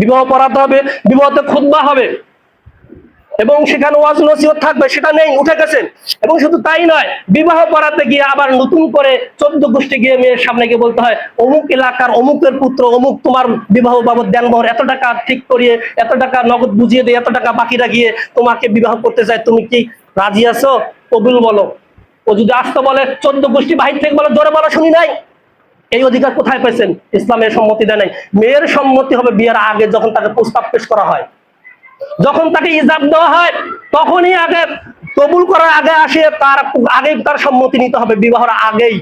বিবাহ পড়াতে হবে, বিবাহতে খুতবা হবে। এবং সেখানে ওয়াজ নসিহত থাকবে, সেটা নেই, উঠে গেছে এবং শুধু তাই নয়, বিবাহ করাতে গিয়ে আবার নতুন করে চোদ্দ গোষ্ঠী গিয়ে মেয়ের সামনে গিয়ে বলতে হয়, অমুক এলাকার অমুকের পুত্র, অমুক তোমার বিবাহ বাবদ দেন বহর এত টাকা ঠিক করিয়ে, এত টাকা নগদ বুঝিয়ে দিয়ে, এত টাকা বাকিরা গিয়ে তোমাকে বিবাহ করতে চায়, তুমি কি রাজি আছো? কবুল বলো। ও যদি আসতে বলে, চোদ্দ গোষ্ঠী বাহির থেকে বলে, জোরে বলা, শুনি নাই। এই অধিকার কোথায় পেয়েছেন ইসলামের সম্মতি দেয় নাই। মেয়ের সম্মতি হবে বিয়ের আগে যখন তাকে প্রস্তাব পেশ করা হয়। যখন তাকে ইজাব দেওয়া হয়, তখনই আগে কবুল করার আগে আসে তার আগে তার সম্মতি নিতে হবে। বিবাহের আগেই।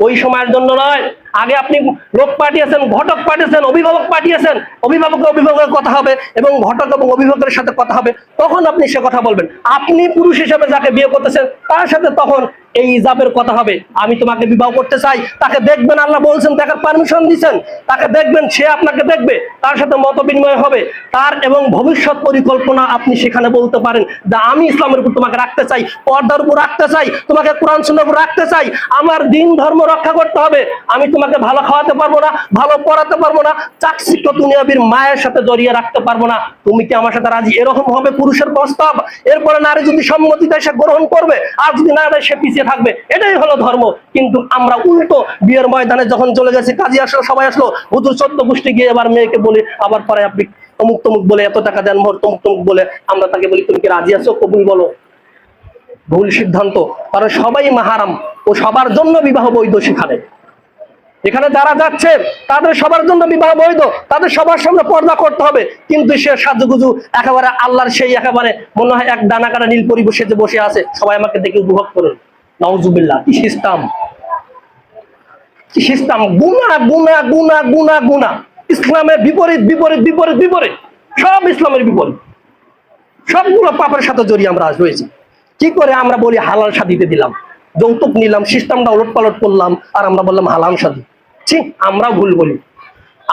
ওই সময়ের জন্য নয়। আগে আপনি লোক পাঠিয়েছেন, ঘটক পাঠিয়েছেন, অভিভাবক পাঠিয়েছেন অভিভাবক অভিভাবকের কথা হবে এবং ঘটক এবং অভিভাবকের সাথে কথা হবে। তখন আপনি সে কথা বলবেন। আপনি পুরুষ হিসেবে যাকে বিয়ে করতেছেন, তার সাথে তখন এই ইজাবের কথা হবে। আমি তোমাকে বিবাহ করতে চাই। তাকে দেখবেন, আল্লাহ বলছেন, তাকে পারমিশন দিচ্ছেন তাকে দেখবেন, সে আপনাকে দেখবে। তার সাথে মত বিনিময় হবে। তার এবং ভবিষ্যৎ পরিকল্পনা আপনি সেখানে বলতে পারেন যে, আমি ইসলামের উপর তোমাকে রাখতে চাই, পর্দার উপর রাখতে চাই, তোমাকে কোরআন, সুন্নার উপর রাখতে চাই। আমার দিন ধর্ম রক্ষা করতে হবে। আমি তোমাকে ভালো খাওয়াতে পারব না, ভালো পড়াতে পারব না, চাকচিক্য দুনিয়াবির মায়ের সাথে জড়িয়ে রাখতে পারব না। তুমি কি আমার সাথে রাজি? এরকম হবে পুরুষের প্রস্তাব। এরপরে নারী যদি সম্মতি দেয় সে গ্রহণ করবে, আর যদি না দেয়, সে পিছিয়ে থাকবে, এটাই হলো ধর্ম। কিন্তু আমরা উল্টো বিয়ের ময়দানে যখন চলে গেছি, কাজী আসলো, সবাই আসলো, হুজুর চোদ্দ গোষ্ঠী গিয়ে এবার মেয়েকে বলি, আবার পরে আপনি অমুক তমুক বলে এত টাকা দেন, মোর তমুক তমুক বলে। আমরা তাকে বলি, তুমি কি রাজি আছো? কবুল বলো। ভুল সিদ্ধান্ত। কারণ সবাই মাহারাম, ও সবার জন্য বিবাহ বৈধ সেখানে। এখানে যারা যাচ্ছে, তাদের সবার জন্য বিবাহ বৈধ, তাদের সবার সামনে পর্দা করতে হবে। কিন্তু সে সাজুগুজু একেবারে আল্লাহর সেই একেবারে মনে হয় এক ডানা কাটা নীল পরিবেশে বসে আছে, সবাই আমাকে দেখে উপভোগ করুন। ইসলামের বিপরীত বিপরীত বিপরীত বিপরীত। সব ইসলামের বিপরীত। সবগুলো পাপের সাথে জড়িয়ে আমরা রয়েছি। কি করে আমরা বলি হালাল শাদিতে দিলাম? যৌতুক নিলাম, সিস্টেমটা ওলট পালট করলাম, আর আমরা বললাম হালাল শাদি ঠিক আমরাও ভুল বলি।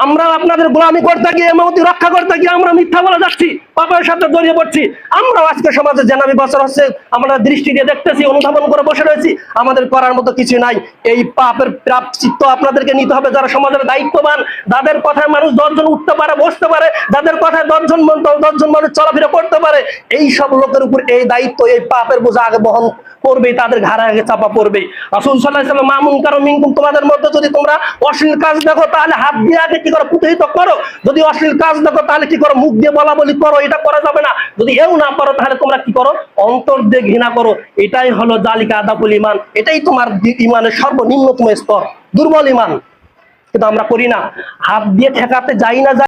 আমরা আপনাদের গোলামি করতে গিয়ে রক্ষা করতে গিয়ে আমরা মিথ্যা বলে যাচ্ছি। পাপের সাথে জড়িয়ে পড়ছি। আমরাও আজকে সমাজে জেনাবি বছর হচ্ছে, আমরা দৃষ্টি দিয়ে দেখতেছি, অনুধাবন করে বসে রয়েছি। আমাদের করার মতো কিছু নাই। এই পাপের প্রাপ্তিত্ব আপনাদেরকে নিতে হবে। যারা সমাজের দায়িত্ববান, যাদের কথায় মানুষ দশজন উঠতে পারে, বসতে পারে, যাদের কথায় দশজন দশজন মানুষ চলাফেরা করতে পারে, এই সব লোকের উপর এই দায়িত্ব, এই পাপের বোঝা আগে বহন করবেই, তাদের ঘাড়ে আগে চাপা পড়বে রাসুল সাল্লাহ মামুন কারও মিনকুম তোমাদের মধ্যে যদি তোমরা অশ্লীল কাজ দেখো, তাহলে হাত দিয়ে আগে কি করো পুতহিত করো। যদি অশ্লীল কাজ দেখো, তাহলে কি করো, মুখ দিয়ে বলা বলি করো এটা করা যাবে না। যদি এও না পারো, তাহলে তোমরা কি করো? অন্তর দিয়ে ঘৃণা করো। এটাই হলো জালিকা আদাবুল ইমান এটাই তোমার ইমানের সর্বনিম্নতম স্তর, দুর্বল ইমান কিন্তু আমরা করি না। হাত দিয়ে ঠেকাতে যাই না